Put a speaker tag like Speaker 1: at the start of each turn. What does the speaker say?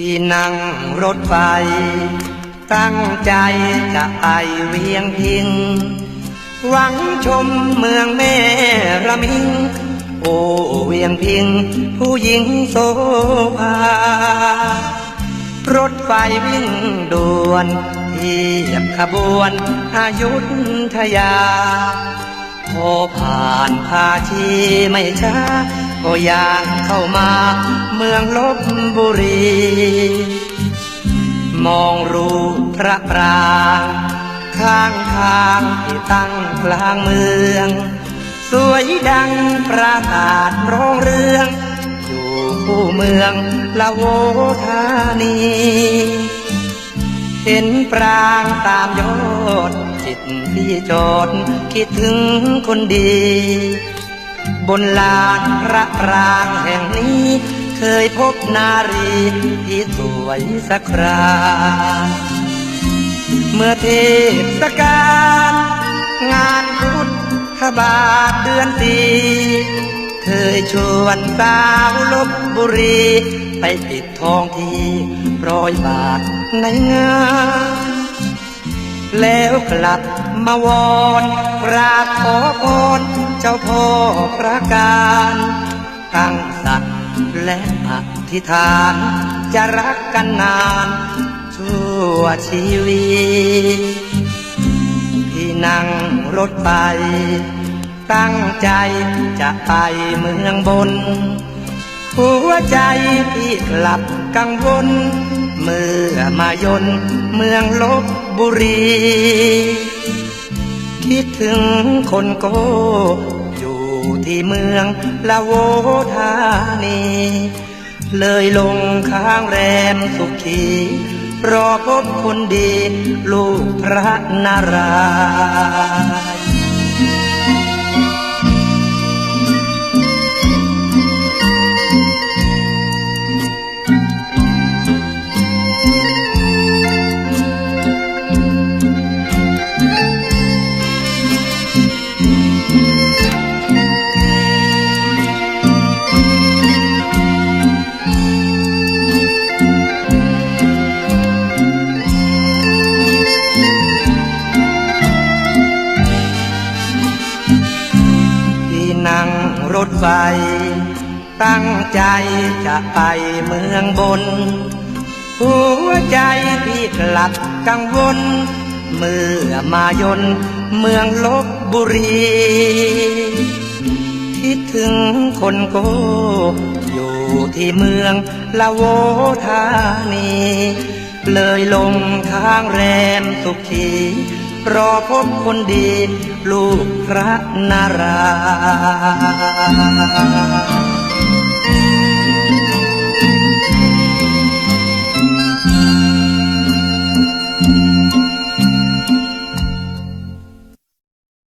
Speaker 1: ที่นั่งรถไฟ ตั้งใจจะไปเวียงพิงหวังชมเมืองแม่ระมิง โอ้เวียงพิงผู้หญิงโสภารถไฟวิ่งด่วนเทียบขบวนอายุทยา พอผ่านภาชีไม่ช้า ก็ยางเข้ามาเมืองลบบุรี มองรูพระปรางข้างทางที่ตั้งกลางเมือง สวยดังประกาศร้องเรือง อยู่คู่เมืองละโวธานี เห็นปรางตามยอดจิตพี่จดคิดถึงคนดี บนลานพระปรางแห่งนี้ เคยพบนารีที่สวยสักคราเมื่อเทศกาลงานพุทธบาทเดือนตีเคยชวนสาวลบบุรี ไปปิดทองที่ร้อยบาทในงานแล้วกลับ มาวอนกราบขอพรเจ้าพ่อพระการ ตั้งสัตว์และอธิษฐาน จะรักกันนานชั่วชีวิตที่นั่งรถไป ตั้งใจจะไปเมืองบน หัวใจพี่กลับกังวลเมื่อมายนเมืองลบบุรี คิดถึงคนโก อยู่ที่เมืองละโวธานี เลยลงค้างแรมสุขี รอพบคนดี ลูกพระนาราย รถไฟ ตั้งใจจะไปเมืองบน หัวใจพี่กลับกังวล เมื่อมายนเมืองลบบุรี คิดถึงคนโก อยู่ที่เมืองละโวธานี เลยลงค้างแรมสุขี รอพบคนดี ลูกพระนารายณ์